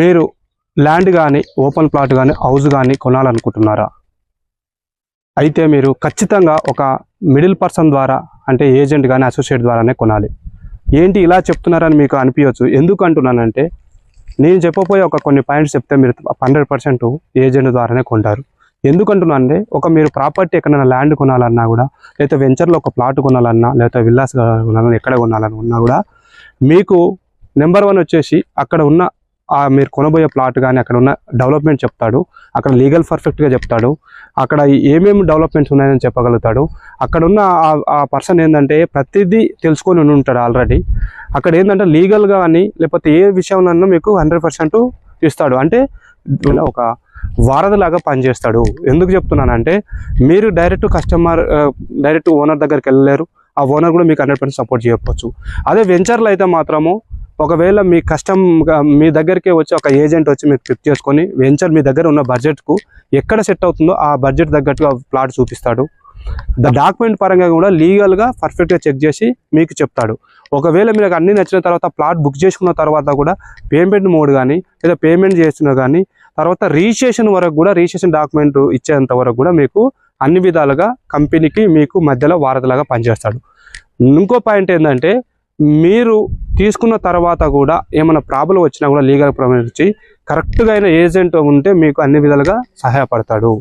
మీరు ల్యాండ్ కానీ open plot కానీ హౌస్ కానీ కొనాలనుకుంటున్నారా? అయితే మీరు ఖచ్చితంగా ఒక మిడిల్ పర్సన్ ద్వారా అంటే ఏజెంట్ కానీ అసోసియేట్ ద్వారానే కొనాలి. ఏంటి ఇలా చెప్తున్నారని మీకు అనిపించవచ్చు ఎందుకు అంటున్నానంటే నేను చెప్పబోయే ఒక కొన్ని పాయింట్స్ చెప్తే మీరు హండ్రెడ్ పర్సెంట్ ఏజెంట్ ద్వారానే కొంటారు. ఎందుకంటున్నానంటే ఒక మీరు ప్రాపర్టీ ఎక్కడైనా ల్యాండ్ కొనాలన్నా కూడా లేకపోతే వెంచర్లో ఒక ప్లాట్ కొనాలన్నా లేకపోతే విల్లాస్ కొనాలన్నా ఎక్కడ కొనాలన్నా ఉన్నా కూడా మీకు నెంబర్ వన్ వచ్చేసి అక్కడ ఉన్న ఆ మీరు కొనబోయే ప్లాట్ కానీ అక్కడ ఉన్న డెవలప్మెంట్ చెప్తాడు. అక్కడ లీగల్ పర్ఫెక్ట్గా చెప్తాడు. అక్కడ ఏమేమి డెవలప్మెంట్స్ ఉన్నాయని చెప్పగలుగుతాడు. అక్కడ ఉన్న ఆ- ఆ పర్సన్ ఏంటంటే ప్రతిదీ తెలుసుకొని ఉంటాడు ఆల్రెడీ. అక్కడ ఏంటంటే లీగల్గా కానీ లేకపోతే ఏ విషయంలో మీకు హండ్రెడ్ పర్సెంట్ ఇస్తాడు. అంటే ఒక వారధిలాగా పనిచేస్తాడు. ఎందుకు చెప్తున్నానంటే మీరు డైరెక్ట్ కస్టమర్ డైరెక్ట్ ఓనర్ దగ్గరికి వెళ్ళలేరు. ఆ ఓనర్ కూడా మీకు హండ్రెడ్ పర్సెంట్ సపోర్ట్ చేయకపోవచ్చు. అదే వెంచర్లో అయితే మాత్రము ఒకవేళ మీ కష్టం మీ దగ్గరికి వచ్చి ఒక ఏజెంట్ వచ్చి మీకు పిక్ చేసుకొని వెంచర్ మీ దగ్గర ఉన్న బడ్జెట్కు ఎక్కడ సెట్ అవుతుందో ఆ బడ్జెట్ తగ్గట్టుగా ప్లాట్ చూపిస్తాడు. ద డాక్యుమెంట్ పరంగా కూడా లీగల్గా పర్ఫెక్ట్గా చెక్ చేసి మీకు చెప్తాడు. ఒకవేళ మీకు అన్ని నచ్చిన తర్వాత ప్లాట్ బుక్ చేసుకున్న తర్వాత కూడా పేమెంట్ మోడ్ కానీ లేదా పేమెంట్ చేస్తున్నా కానీ తర్వాత రిజిస్ట్రేషన్ వరకు కూడా రిజిస్ట్రేషన్ డాక్యుమెంట్ ఇచ్చేంత వరకు కూడా మీకు అన్ని విధాలుగా కంపెనీకి మీకు మధ్యలో వారధిలాగా పనిచేస్తాడు. ఇంకో పాయింట్ ఏంటంటే మీరు తీసుకున్న తర్వాత కూడా ఏమైనా ప్రాబ్లం వచ్చినా కూడా లీగల్ ప్రాబ్లం వచ్చి కరెక్ట్గా అయిన ఏజెంట్ ఉంటే మీకు అన్ని విధాలుగా సహాయపడతాడు.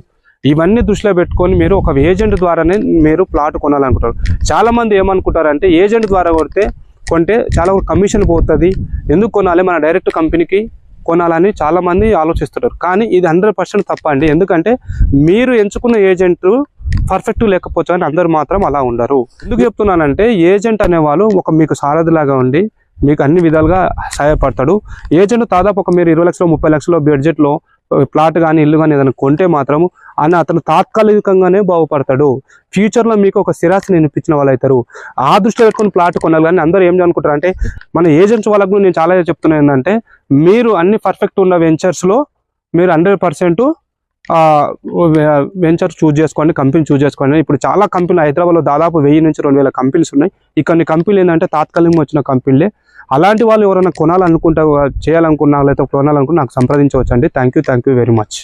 ఇవన్నీ దృష్టిలో పెట్టుకొని మీరు ఒక ఏజెంట్ ద్వారానే మీరు ప్లాట్ కొనాలనుకుంటారు. చాలామంది ఏమనుకుంటారంటే ఏజెంట్ ద్వారా కొడితే కొంటే చాలా కమిషన్ పోతుంది. ఎందుకు కొనాలి? మన డైరెక్ట్ కంపెనీకి కొనాలని చాలామంది ఆలోచిస్తుంటారు. కానీ ఇది హండ్రెడ్ పర్సెంట్ తప్ప అండి ఎందుకంటే మీరు ఎంచుకున్న ఏజెంట్ పర్ఫెక్ట్ లేకపోవచ్చు అని అందరు మాత్రం అలా ఉండరు. ఎందుకు చెప్తున్నానంటే ఏజెంట్ అనేవాళ్ళు ఒక మీకు సారథిలాగా ఉండి మీకు అన్ని విధాలుగా సహాయపడతాడు. ఏజెంట్ దాదాపు ఒక మీరు ఇరవై లక్షలు ముప్పై లక్షల బడ్జెట్లో ప్లాట్ కానీ ఇల్లు కానీ ఏదైనా కొంటే మాత్రం అని అతను తాత్కాలికంగానే బాగుపడతాడు. ఫ్యూచర్లో మీకు ఒక స్థిరాస్తిని వినిపించిన వాళ్ళు అవుతారు. ఆ దృష్టిలో పెట్టుకుని ప్లాట్ కొనాలి కానీ అందరూ ఏం అనుకుంటారు అంటే మన ఏజెంట్స్ వాళ్ళకు కూడా నేను చాలా చెప్తున్నా ఏంటంటే మీరు అన్ని పర్ఫెక్ట్ ఉన్న వెంచర్స్లో మీరు హండ్రెడ్ పర్సెంట్ వెంచర్ చూజ్ చేసుకోండి కంపెనీ చూజ్ చేసుకోండి. ఇప్పుడు చాలా కంపెనీలు హైదరాబాద్లో దాదాపు వెయ్యి నుంచి రెండు వేల కంపెనీస్ ఉన్నాయి. ఇక్కడ కంపెనీలు ఏంటంటే తాత్కాలికంగా వచ్చిన కంపెనీలే. అలాంటి వాళ్ళు ఎవరైనా కొనాలనుకుంటా చేయాలనుకున్నా లేకపోతే కొనాలనుకున్నా నాకు సంప్రదించవచ్చండి. Thank you thank you very much